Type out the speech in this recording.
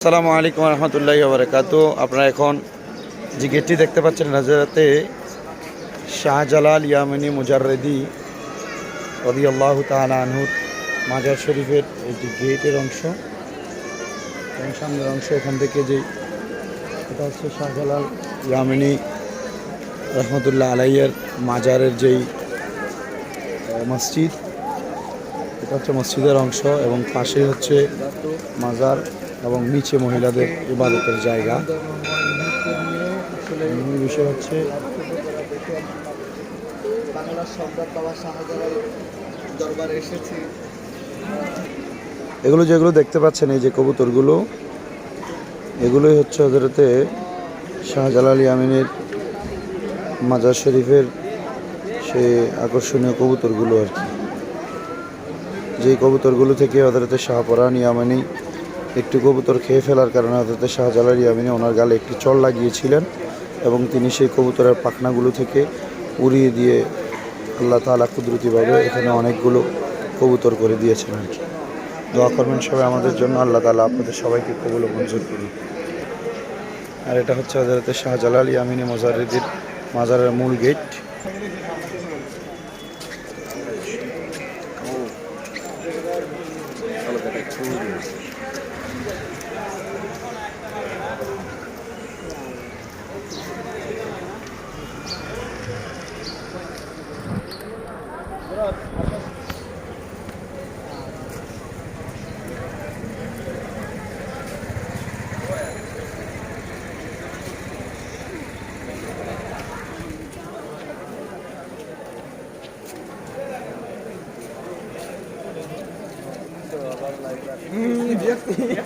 আসসালামু আলাইকুম রহমতুল্লাহি বারকাত। আপনারা এখন যে গেটটি দেখতে পাচ্ছেন নাজারাতে শাহজালাল ইয়ামিনী মুজাররেদি রদি আল্লাহ তালা আনহুর মাজার শরীফের যে গেটের অংশ। এবং সামনের অংশ এখান থেকে যে এটা হচ্ছে শাহজালাল ইয়ামিনী রহমতুল্লাহ আলাইয়ের মাজারের যেই মসজিদ। এটা হচ্ছে মসজিদের অংশ এবং পাশেই হচ্ছে মাজার এবং নিচে মহিলাদের ইবাদতের জায়গা। মূল বিষয় হচ্ছে এগুলো যেগুলো দেখতে পাচ্ছেন, এই যে কবুতরগুলো, এগুলোই হচ্ছে হজরতে শাহজালাল ইয়ামিনের মাজার শরীফের সে আকর্ষণীয় কবুতরগুলো আর কি। যেই কবুতরগুলো থেকে হজরতে শাহপরান ইয়ামিনী একটি কবুতর খেয়ে ফেলার কারণে হজরত শাহজালাল ইয়ামিনী ওনার গালে একটি চড় লাগিয়েছিলেন এবং তিনি সেই কবুতরের পাখনাগুলো থেকে উড়িয়ে দিয়ে আল্লাহ তালা কুদরতিভাবে এখানে অনেকগুলো কবুতর করে দিয়েছেন আর কি দোয়া করবেন সবাই আমাদের জন্য, আল্লাহ তালা আপনাদের সবাইকে কবুল মঞ্জুর করুন আর এটা হচ্ছে হজরত শাহজালাল ইয়ামিনী মজারিদির মাজারের মূল গেট Mm, definitely.